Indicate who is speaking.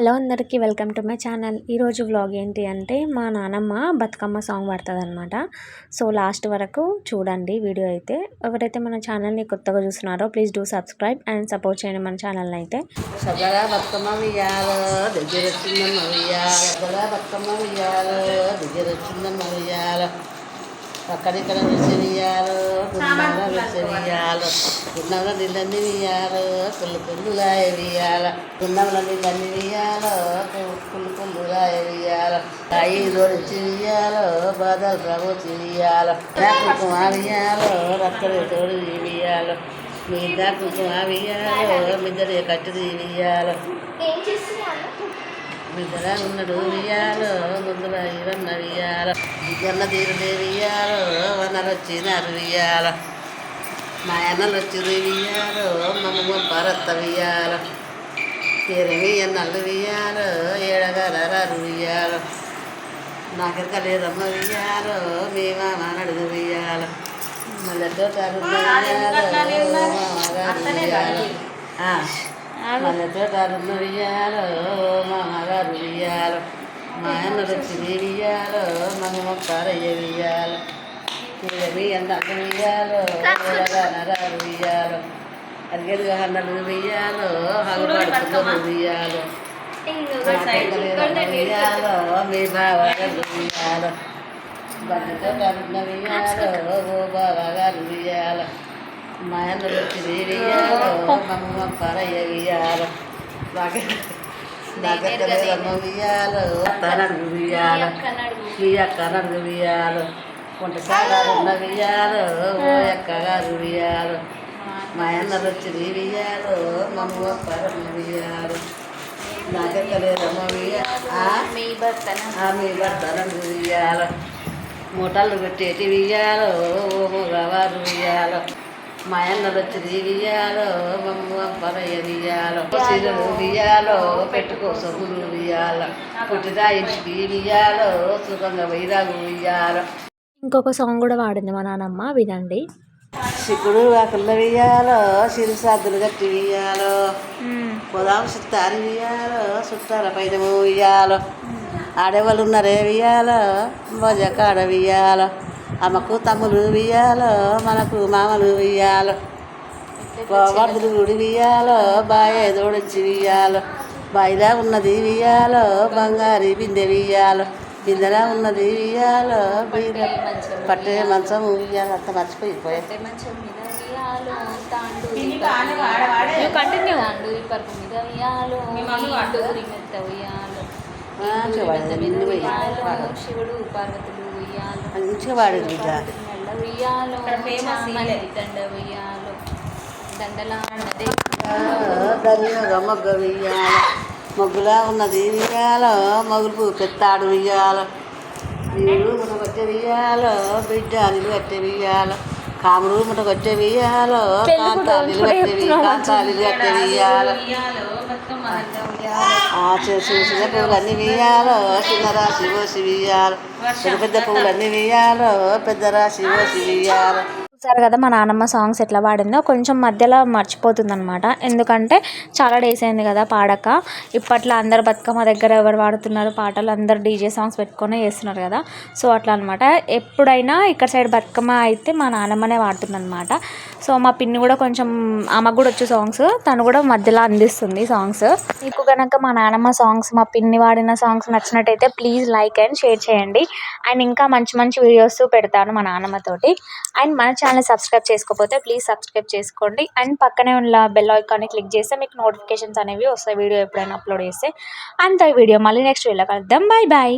Speaker 1: Hello అందరికీ welcome to my channel. ఈరోజు vlog ఏంటి అంటే మా నానమ్మ బతుకమ్మ సాంగ్ పడుతుంది అనమాట సో లాస్ట్ వరకు చూడండి వీడియో అయితే. ఎవరైతే మన ఛానల్ని కొత్తగా చూస్తున్నారో please do subscribe and support చేయండి మన ఛానల్ని అయితే.
Speaker 2: బతుకమ్మ దగ్గర బతుకమ్మ వియ్యాలో దగ్గర వచ్చిందమ్మ వియ్యాల అక్కడిక్కడ గున్నాల వెలిసి వియ్యాలో గున్నాల నీళ్ళన్నీ వియ్యాలో పుల్లు పుల్లులాయ వియ్యాల గున్నాల నీళ్ళన్నీ వియ్యాలో పుల్లు పుల్లులాయ వియ్యాల. అయ్యి దోడించి వియ్యాలో బాధలు ప్రభుత్వ వియ్యాలో కుంకుమ వియ్యాలో రక్కడి తోడు వియ్యాలో. మీ ఇద్దరు కుంకుమ వియ్యాలో మీ ఇద్దరు కట్టు వియ్యాలో బిడ్డల ఉన్నాడు వియ్యాలో ముందుల ఇవన్న వియ్యాలో బిడ్డన్న తీరులే వియ్యాలో వనరు వచ్చినారు వియ్యాలో మా అన్నలు వచ్చింది వియ్యాలో మమ్మ భరత్త వియ్యాలో తీరవి అన్నలు వియ్యాలో ఏడగలరారు వియ్యాలో నాకెరక లేదమ్మ వియ్యాలో మీ మామ నడుగు వియ్యాలో మళ్ళీ వియ్యాలో మామగారు వియ్యాలో మా మగారు వియ్యాలో మా అన్నలు వచ్చి మన మొక్కారయ్య మీ అన్న వియ్యాలో నరాలు వియ్యాలో అడిగేదిగా అన్నలు వియ్యాలో హంగపడుతున్నారు వియ్యాలో మీ బావగారు వియ్యాలో బండితో కరుణ వియ్యాలో మా అన్నలు వచ్చి వియ్యాలో మమ్మ పరయ్య వియ్యాలో నాకెక్కలేదమ్మ వియ్యాలో తనడు వియ్యాలో మీ అక్క నడుగు వియ్యాలో కొంట సాగారు ఉన్న వియ్యాలో ఓ అక్కగారు వియ్యాలో మా అన్నలు వచ్చి వియ్యాలో మమ్మ పరమ వియ్యాలో నాకెక్కలేదమ్మ
Speaker 1: మీ భర్త
Speaker 2: మీ భర్త నడుగు వియ్యాలో మూటలు పెట్టేటి వియ్యాలో ఓ మగవారు వియ్యాలో వచ్చి పెట్టుకో సుఖంగా వైరాగు
Speaker 1: ఇంకొక సాంగ్ కూడా వాడింది మా నానమ్మ వినండి.
Speaker 2: శికుడు వాకుల్లో వియ్యాలో సిరిసాద్దులు కట్టి వియ్యాలో పొదాము సుత్తారు వియ్యాలో సుత్తాల పైన వియ్యాలో ఆడేవాళ్ళు ఉన్నారే వియ్యాలో భోజ కాడ వియ్యాలో అమ్మకు తమ్ములు వియ్యాలో మనకు మామలు వియ్యాలో వరదలు గుడి వియ్యాలో బాయే దోడొచ్చి వియ్యాలో బాయిలా ఉన్నది వియ్యాలో బంగారి బిందె వియ్యాలో బిందెలా ఉన్నది వియ్యాలో బీర పట్టే మంచం వియ్యాలో అంత మర్చిపోయిపోయా
Speaker 1: కంటిన్యూ శివుడు పార్వతులు
Speaker 2: మంచిగా వాడేది బిడ్డ
Speaker 1: ఉయ్యాలో దండ ఉయ్యాలో దండలాడదే
Speaker 2: మొగ్గ వియ్యాల మొగ్గులా ఉన్నది వియ్యాలో మొగులు పెత్తాడు వియ్యాల నీరు మునగొచ్చే వియ్యాలో బిడ్డ నిలువెట్టే వియ్యాల కాముడు మునగొచ్చే వియ్యాలో కాంతాలు నిలువెట్టే కాంతాలు నిలువెట్టే చేసి చిన్న పువ్వులన్నీ వేయాలో చిన్న రాశి పోసి వేయాలి. పెద్ద పువ్వులన్నీ వేయాలో పెద్ద రాశి పోసి వేయాలి.
Speaker 1: చూసారు కదా మా నాన్నమ్మ సాంగ్స్ ఎట్లా పాడిందో కొంచెం మధ్యలో మర్చిపోతుంది అనమాట ఎందుకంటే చాలా డేస్ అయింది కదా పాడక. ఇప్పట్లో అందరు బతుకమ్మ దగ్గర ఎవరు పాడుతున్నారు? పాటలు అందరు డీజే సాంగ్స్ పెట్టుకొని చేస్తున్నారు కదా. సో అట్లా అనమాట ఎప్పుడైనా ఇక్కడ సైడ్ బతుకమ్మ అయితే మా నాన్నమ్మనే పాడుతుందనమాట సో మా పిన్ని కూడా కొంచెం ఆమెకు కూడా వచ్చే సాంగ్స్ తను కూడా మధ్యలో అందిస్తుంది సాంగ్స్ మీకు కనుక మా నాన్నమ్మ సాంగ్స్ మా పిన్ని వాడిన సాంగ్స్ నచ్చినట్టయితే ప్లీజ్ లైక్ అండ్ షేర్ చేయండి. అండ్ ఇంకా మంచి మంచి వీడియోస్ పెడతాను మా నాన్నమ్మతోటి అండ్ మన ఛానల్ సబ్స్క్రైబ్ చేసుకోకపోతే ప్లీజ్ సబ్స్క్రైబ్ చేసుకోండి. అండ్ పక్కనే ఉన్న బెల్ ఐకాన్ని క్లిక్ చేస్తే మీకు నోటిఫికేషన్స్ అనేవి వస్తాయి వీడియో ఎప్పుడైనా అప్లోడ్ చేస్తే. అంత వీడియో మళ్ళీ నెక్స్ట్ వీడియో కలుద్దాం. Bye bye